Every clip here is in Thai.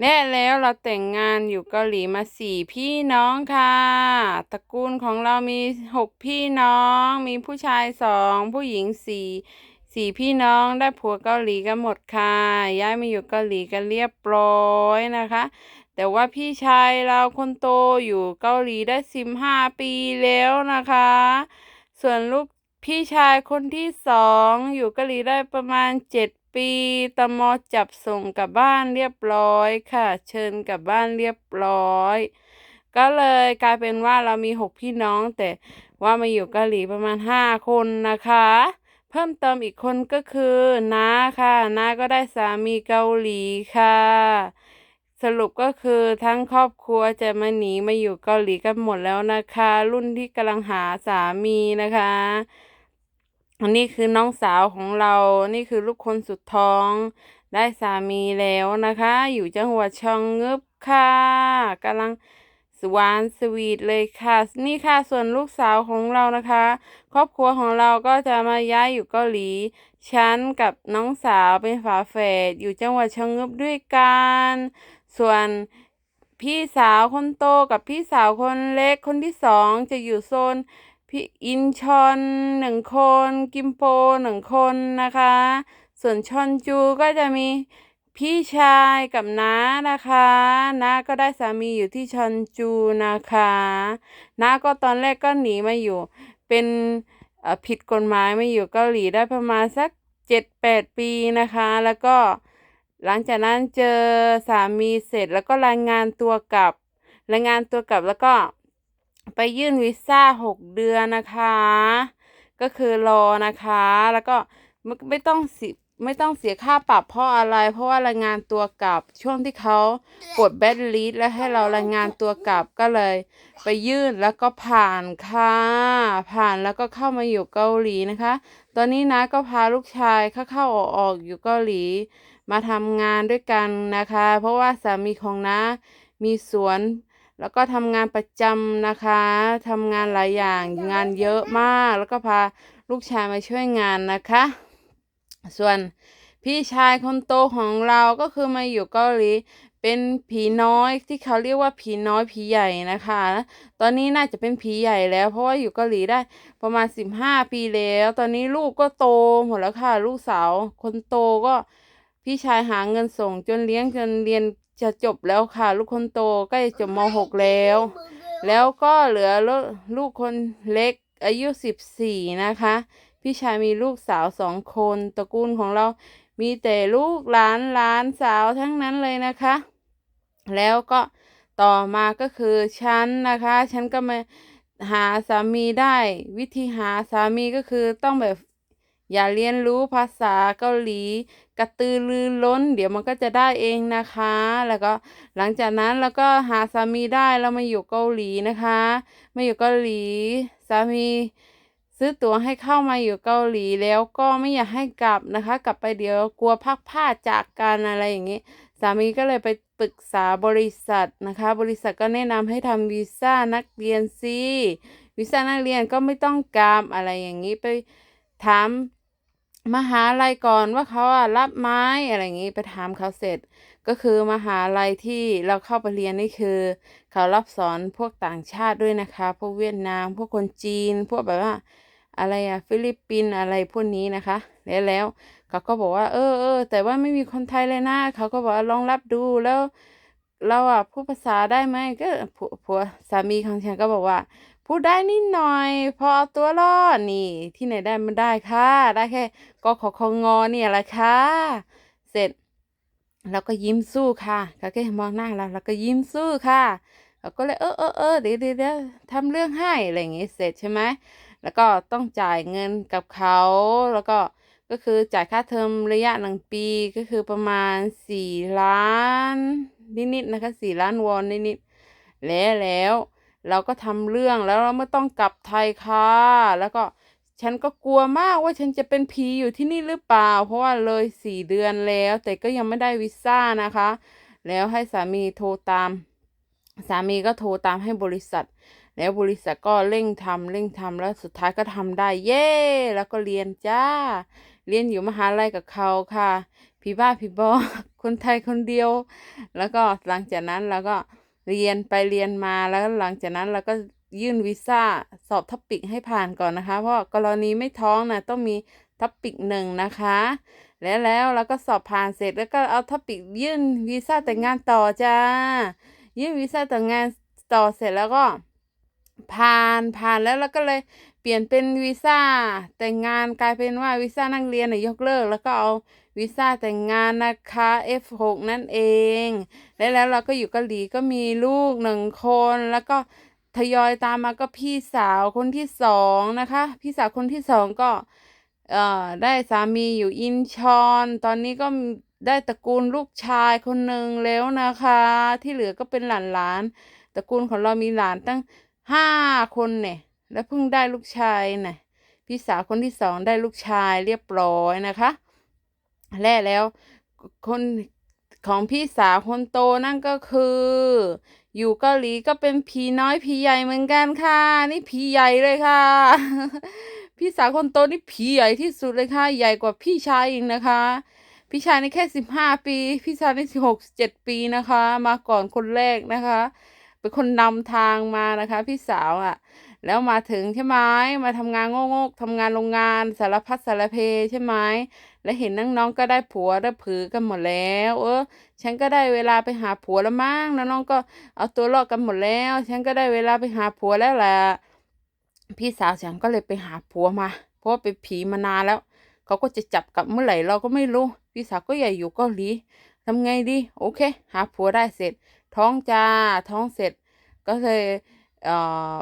แน่แล้วเราแต่งงานอยู่เกาหลีมาสี่พี่น้องค่ะ ตระกูลของเรามีหกพี่น้อง มีผู้ชายสองผู้หญิงสี่สี่พี่น้องได้ผัวเกาหลีกันหมดค่ะ ย้ายมาอยู่เกาหลีกันเรียบร้อยนะคะ แต่ว่าพี่ชายเราคนโตอยู่เกาหลีได้สิบห้าปีแล้วนะคะ ส่วนลูกพี่ชายคนที่สองอยู่เกาหลีได้ประมาณเจ็ด ปีตมจับส่งกลับบ้านเรียบร้อยค่ะ เชิญกลับบ้านเรียบร้อย ก็เลยกลายเป็นว่าเรามีหกพี่น้องแต่ว่ามาอยู่เกาหลีประมาณห้าคนนะคะ เพิ่มเติมอีกคนก็คือน้าค่ะน้าก็ได้สามีเกาหลีค่ะ สรุปก็คือทั้งครอบครัวจะมาหนีมาอยู่เกาหลีกันหมดแล้วนะคะ รุ่นที่กำลังหาสามีนะคะ อันนี้คือน้องสาวของเรา นี่คือลูกคนสุดท้อง ได้สามีแล้วนะคะ อยู่จังหวัดชองงึบค่ะกำลังสวานสวีทเลยค่ะ นี่ค่ะส่วนลูกสาวของเรานะคะ ครอบครัวของเราก็จะมาย้ายอยู่เกาหลีฉันกับน้องสาวเป็นฝาแฝดอยู่จังหวัดชองงึบด้วยกัน ส่วนพี่สาวคนโตกับพี่สาวคนเล็กคนที่สองจะอยู่โซน พี่อินชอนหนึ่งคน กิมโปหนึ่งคนนะคะ ส่วนชอนจูก็จะมีพี่ชายกับน้านะคะน้าก็ได้สามีอยู่ที่ชอนจูนะคะน้าก็ตอนแรกก็หนีมาอยู่ เป็นผิดกฎหมายมาอยู่เกาหลีได้ประมาณสักเจ็ดแปดปีนะคะ แล้วก็หลังจากนั้นเจอสามีเสร็จแล้วก็รายงานตัวกลับรายงานตัวกลับแล้วก็ ไปยื่นวีซ่าหกเดือนนะคะ ก็คือรอนะคะ แล้วก็ไม่ต้องสิไม่ต้องเสียค่าปรับเพราะอะไร เพราะว่ารายงานตัวกลับช่วงที่เขาปลดแบดลิสแล้วให้เรารายงานตัวกลับก็เลย ไปยื่นแล้วก็ผ่านค่ะ ผ่านแล้วก็เข้ามาอยู่เกาหลีนะคะ ตอนนี้นะก็พาลูกชายเข้าเข้าออกออกอยู่เกาหลี มาทำงานด้วยกันนะคะ เพราะว่าสามีของน้ามีสวน แล้วก็ทำงานประจำนะคะทำงานหลายอย่างงานเยอะมาก แล้วก็พาลูกชายมาช่วยงานนะคะ ส่วนพี่ชายคนโตของเราก็คือมาอยู่เกาหลีเป็นผีน้อยที่เขาเรียกว่าผีน้อยผีใหญ่นะคะ ตอนนี้น่าจะเป็นผีใหญ่แล้ว เพราะว่าอยู่เกาหลีได้ประมาณสิบห้าปีแล้ว ตอนนี้ลูกก็โตหมดแล้วค่ะ ลูกสาวคนโตก็พี่ชายหาเงินส่งจนเลี้ยงจนเรียน จะจบแล้วค่ะ ลูกคนโตใกล้จบมหกแล้ว แล้วก็เหลือลูกลูกคนเล็กอายุสิบสี่นะคะ พี่ชายมีลูกสาวสองคนตระกูลของเรามีแต่ลูกหลานหลานสาวทั้งนั้นเลยนะคะ แล้วก็ต่อมาก็คือฉันนะคะ ฉันก็มาหาสามีได้ วิธีหาสามีก็คือต้องแบบ อย่าเรียนรู้ภาษาเกาหลี กระตือรือร้น เดี๋ยวมันก็จะได้เองนะคะ แล้วก็หลังจากนั้นเราก็หาสามีได้เรามาอยู่เกาหลีนะคะมาอยู่เกาหลีสามีซื้อตั๋วให้เข้ามาอยู่เกาหลีแล้วก็ไม่อยากให้กลับนะคะ กลับไปเดี๋ยวกลัวพักพลาจากกันอะไรอย่างนี้ สามีก็เลยไปปรึกษาบริษัทนะคะ บริษัทก็แนะนำให้ทำวีซ่านักเรียนสิวีซ่านักเรียนก็ไม่ต้องกลับอะไรอย่างนี้ไปถาม มหาลัยก่อนว่าเขาอะรับไม้อะไรอย่างงี้ไปถามเขาเสร็จ ก็คือมหาลัยที่เราเข้าไปเรียนนี่คือ เขารับสอนพวกต่างชาติด้วยนะคะ พวกเวียดนาม พวกคนจีน พวกแบบว่า อะไรอะฟิลิปปินอะไรพวกนี้นะคะ แล้วแล้วเขาก็บอกว่า เออเออแต่ว่าไม่มีคนไทยเลยนะเขาก็บอกว่าลองรับดูแล้วเราอะพูดภาษาได้ไหมก็ผัวสามีของฉันก็บอกว่า พูดได้นิดหน่อย พอเอาตัวรอดนี่ ที่ไหนได้มันได้ค่ะ ได้แค่กขอคงอเนี่ยแหละค่ะ เสร็จเราก็ยิ้มสู้ค่ะเขาก็มองหน้าเราเราก็ยิ้มสู้ค่ะเราก็เลยเออเออเออเดี๋ยวเดี๋ยวเดี๋ยวทำเรื่องให้อะไรอย่างงี้เสร็จใช่ไหมแล้วก็ต้องจ่ายเงินกับเขาแล้วก็ก็คือจ่ายค่าเทอมระยะหนึ่งปีก็คือประมาณสี่ล้านนิดๆนะคะสี่ล้านวอนนิดๆแล้วแล้ว เราก็ทำเรื่องแล้วเราไม่ต้องกลับไทยค่ะแล้วก็ฉันก็กลัวมากว่าฉันจะเป็นผีอยู่ที่นี่หรือเปล่า เพราะว่าเลยสี่เดือนแล้ว แต่ก็ยังไม่ได้วีซ่านะคะ แล้วให้สามีโทรตาม สามีก็โทรตามให้บริษัท แล้วบริษัทก็เร่งทำเร่งทำแล้วสุดท้ายก็ทำได้เย้แล้วก็เรียนจ้า เรียนอยู่มหาลัยกับเขาค่ะพผีบ้าผีบอคนไทยคนเดียว แล้วก็หลังจากนั้นเราก็ เรียนไปเรียนมาแล้วหลังจากนั้นเราก็ยื่นวีซ่าสอบท็อปิกให้ผ่านก่อนนะคะ เพราะกรณีไม่ท้องนะต้องมีท็อปิกหนึ่งนะคะ แล้วแล้วเราก็สอบผ่านเสร็จแล้วก็เอาท็อปิกยื่นวีซ่าแต่งงานต่อจ้า ยื่นวีซ่าแต่งงานต่อเสร็จแล้วก็ผ่านผ่านแล้วแล้วก็เลยเปลี่ยนเป็นวีซ่าแต่งงานกลายเป็นว่าวีซ่านักเรียนน่ะยกเลิก แล้วก็เอา วีซ่าแต่งงานนะคะ F6 นั่นเอง แล้วแล้วเราก็อยู่เกาหลีก็มีลูกหนึ่งคนแล้วก็ทยอยตามมาก็พี่สาวคนที่สองนะคะ พี่สาวคนที่สองก็เอ่อได้สามีอยู่อินชอน ตอนนี้ก็ได้ตระกูลลูกชายคนหนึ่งแล้วนะคะ ที่เหลือก็เป็นหลานๆตระกูลของเรามีหลานตั้งห้าคนเนี่ย แล้วเพิ่งได้ลูกชายเนี่ยพี่สาวคนที่สองได้ลูกชายเรียบร้อยนะคะ และแล้ว คนของพี่สาวคนโตนั่นก็คือ อยู่เกาหลีก็เป็นผีน้อยผีใหญ่เหมือนกันค่ะ นี่ผีใหญ่เลยค่ะ พี่สาวคนโตนี่ผีใหญ่ที่สุดเลยค่ะ ใหญ่กว่าพี่ชายอีกนะคะ พี่ชายนี่แค่สิบห้าปี พี่ชายนี่สิบหกเจ็ดปีนะคะ มาก่อนคนแรกนะคะ เป็นคนนำทางมานะคะ พี่สาวอะ แล้วมาถึงใช่ไหมมาทำงานโง่ๆทำงานโรงงานสารพัดสารเพใช่ไหมและเห็นน้องๆก็ได้ผัวได้ผือกันหมดแล้ว เออ ฉันก็ได้เวลาไปหาผัวแล้วมั้งน้องๆก็เอาตัวรอดกันหมดแล้ว ฉันก็ได้เวลาไปหาผัวแล้วแหละพี่สาวฉันก็เลยไปหาผัวมา เพราะว่าเป็นผีมานานแล้ว เขาก็จะจับกลับเมื่อไหร่เราก็ไม่รู้พี่สาวก็อยากอยู่เกาหลีทำไงดีโอเค หาผัวได้เสร็จ ท้องจ้าท้องเสร็จ ก็เลยเอ่อ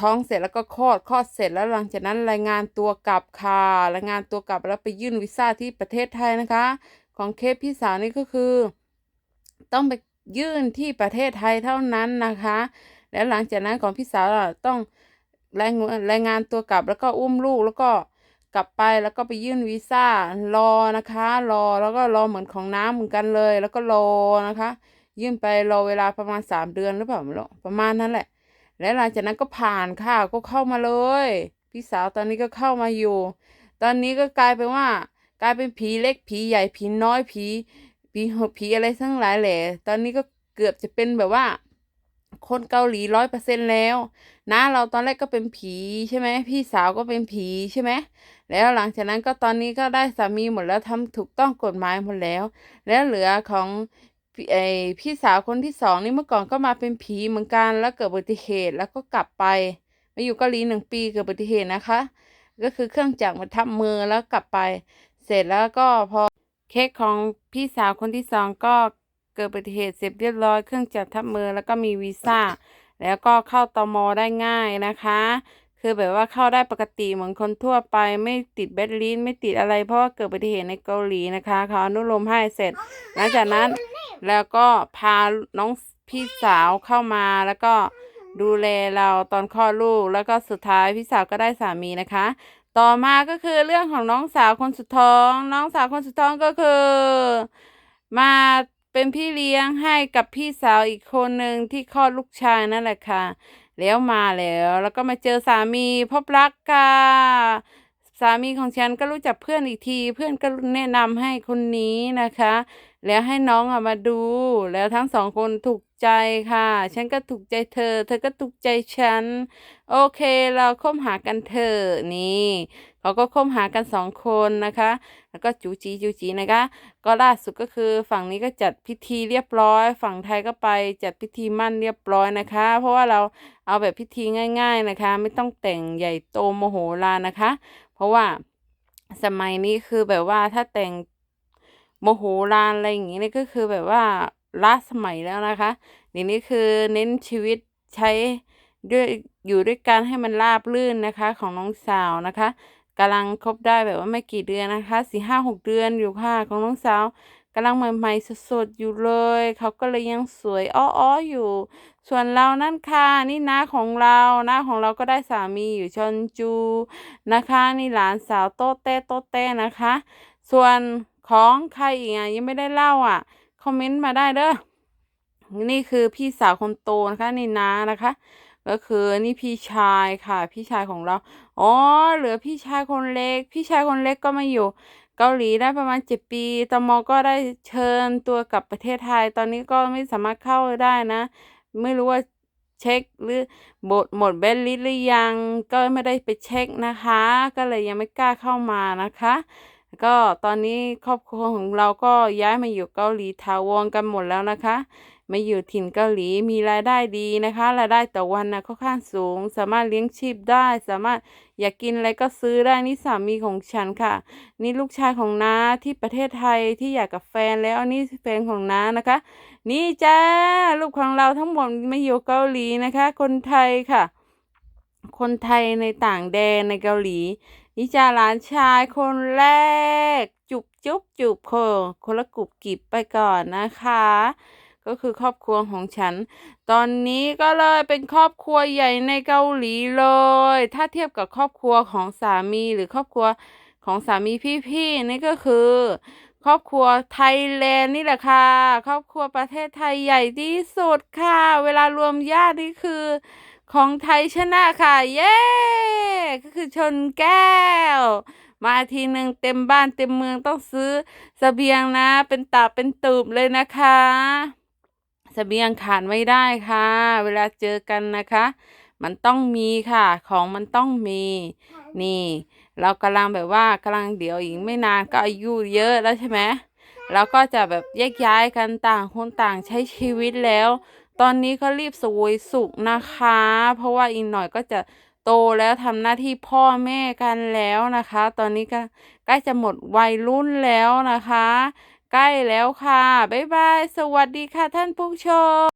ท้องเสร็จแล้วก็คลอดคลอดเสร็จแล้วหลังจากนั้นรายงานตัวกลับค่ะรายงานตัวกลับแล้วไปยื่นวีซ่าที่ประเทศไทยนะคะ ของเคสพี่สาวนี่ก็คือ ต้องไปยื่นที่ประเทศไทยเท่านั้นนะคะ แล้วหลังจากนั้นของพี่สาวต้องรายงานรายงานตัวกลับแล้วก็อุ้มลูกแล้วก็กลับไปแล้วก็ไปยื่นวีซ่ารอนะคะ รอแล้วก็รอเหมือนของน้ำเหมือนกันเลย แล้วก็รอนะคะ ยื่นไปรอเวลาประมาณสามเดือนหรือเปล่าไม่รู้ประมาณนั้นแหละ และหลังจากนั้นก็ผ่านค่ะก็เข้ามาเลย พี่สาวตอนนี้ก็เข้ามาอยู่ ตอนนี้ก็กลายเป็นว่า กลายเป็นผีเล็กผีใหญ่ผีน้อยผีผีหผีอะไรทั้งหลายแหละตอนนี้ก็เกือบจะเป็นแบบว่า คนเกาหลีร้อยเปอร์เซ็นแล้ว นะเราตอนแรกก็เป็นผีใช่ไหมพี่สาวก็เป็นผีใช่ไหมแล้วหลังจากนั้นก็ตอนนี้ก็ได้สามีหมดแล้วทำถูกต้องกฎหมายหมดแล้ว แล้วเหลือของ พี่ไอพี่สาวคนที่สองนี่เมื่อก่อนก็มาเป็นผีเหมือนกันแล้วเกิดอุบัติเหตุแล้วก็กลับไปมาอยู่เกาหลีหนึ่งปีเกิดอุบัติเหตุนะคะ ก็คือเครื่องจักรมาทับมือแล้วกลับไป เสร็จแล้วก็พอเค้กของพี่สาวคนที่สองก็เกิดอุบัติเหตุเสร็จเรียบร้อยเครื่องจักรทับมือแล้วก็มีวีซ่าแล้วก็เข้าตมได้ง่ายนะคะ คือแบบว่าเข้าได้ปกติเหมือนคนทั่วไปไม่ติดแบตลินไม่ติดอะไร เพราะว่าเกิดอุบัติเหตุในเกาหลีนะคะเขาอนุโลมให้เสร็จ หลังจากนั้นแล้วก็พาน้องพี่สาวเข้ามาแล้วก็ดูแลเราตอนคลอดลูก แล้วก็สุดท้ายพี่สาวก็ได้สามีนะคะ ต่อมาก็คือเรื่องของน้องสาวคนสุดท้อง น้องสาวคนสุดท้องก็คือ มาเป็นพี่เลี้ยงให้กับพี่สาวอีกคนหนึ่งที่คลอดลูกชายนั่นแหละค่ะ แล้วมาแล้ว แล้วก็มาเจอสามีพบรักค่ะสามีของฉันก็รู้จักเพื่อนอีกที เพื่อนก็แนะนำให้คนนี้นะคะ แล้วให้น้องอะมาดู แล้วทั้งสองคนถูกใจค่ะ ฉันก็ถูกใจเธอ เธอก็ถูกใจฉัน โอเคเราคบหากันเถอะนี่เขาก็คบหากันสองคนนะคะ แล้วก็จูจีจูจีนะคะ ก็ล่าสุดก็คือฝั่งนี้ก็จัดพิธีเรียบร้อย ฝั่งไทยก็ไปจัดพิธีมั่นเรียบร้อยนะคะ เพราะว่าเราเอาแบบพิธีง่าย ๆนะคะ ไม่ต้องแต่งใหญ่โตโมโหลานนะคะ เพราะว่าสมัยนี้คือแบบว่าถ้าแต่ง โมโหลานอะไรอย่างงี้นี่ก็คือแบบว่าล้าสมัยแล้วนะคะเดี๋ยวนี้คือเน้นชีวิตใช้ด้วยอยู่ด้วยกันให้มันราบรื่นนะคะของน้องสาวนะคะกำลังคบได้แบบว่าไม่กี่เดือนนะคะสี่ห้าหกเดือนอยู่ค่ะของน้องสาวกำลังใหม่ๆสดๆอยู่เลย เขาก็เลยยังสวยอ้อๆอยู่ ส่วนเรานั่นค่ะนี่น้าของเราน้าของเราก็ได้สามีอยู่ชนจูนะคะ นี่หลานสาวโตเต้โตเต้นะคะ ส่วน ของใครอีกอะยังไม่ได้เล่าอะ คอมเมนต์มาได้เด้อ นี่คือพี่สาวคนโตนะคะนี่น้านะคะ ก็คือนี่พี่ชายค่ะ พี่ชายของเรา อ๋อ เหลือพี่ชายคนเล็ก พี่ชายคนเล็กก็มาอยู่เกาหลีได้ประมาณเจ็ดปีตมก็ได้เชิญตัวกลับประเทศไทย ตอนนี้ก็ไม่สามารถเข้าได้นะ ไม่รู้ว่าเช็คหรือหมดหมดเบลลิสหรือยัง ก็ไม่ได้ไปเช็คนะคะ ก็เลยยังไม่กล้าเข้ามานะคะ ก็ตอนนี้ครอบครัวของเราก็ย้ายมาอยู่เกาหลีถาวรกันหมดแล้วนะคะ มาอยู่ถิ่นเกาหลีมีรายได้ดีนะคะ รายได้ต่อวันนะค่อนข้างสูง สามารถเลี้ยงชีพได้ สามารถอยากกินอะไรก็ซื้อได้นี่สามีของฉันค่ะ นี่ลูกชายของน้าที่ประเทศไทยที่อยากกับแฟนแล้วนี่แฟนของน้านะคะ นี่จ้าลูกของเราทั้งหมดมาอยู่เกาหลีนะคะ คนไทยค่ะ คนไทยในต่างแดนในเกาหลี นี่จ้าหลานชายคนแรก จุบจุบจุบโคคนละกรุบกริบไปก่อนนะคะ ก็คือครอบครัวของฉัน ตอนนี้ก็เลยเป็นครอบครัวใหญ่ในเกาหลีเลย ถ้าเทียบกับครอบครัวของสามีหรือครอบครัวของสามีพี่ๆนี่ก็คือ ครอบครัวไทยแลนด์นี่แหละค่ะ ครอบครัวประเทศไทยใหญ่ที่สุดค่ะ เวลารวมญาตินี่คือ ของไทยชนะค่ะ เย้ ก็คือชนแก้ว มาทีหนึ่งเต็มบ้านเต็มเมืองต้องซื้อเสบียงนะ เป็นตับเป็นตูบเลยนะคะเสบียงขาดไม่ได้ค่ะ เวลาเจอกันนะคะ มันต้องมีค่ะ ของมันต้องมี นี่ เรากำลังแบบว่ากำลังเดี๋ยวอีกไม่นานก็อายุเยอะแล้วใช่ไหมเราก็จะแบบแยกย้ายกันต่างคนต่างใช้ชีวิตแล้ว ตอนนี้ก็รีบสวยสุขนะคะ เพราะว่าอีกหน่อยก็จะโตแล้วทำหน้าที่พ่อแม่กันแล้วนะคะ ตอนนี้ก็ใกล้จะหมดวัยรุ่นแล้วนะคะ ใกล้แล้วค่ะ บ๊ายบาย สวัสดีค่ะท่านผู้ชม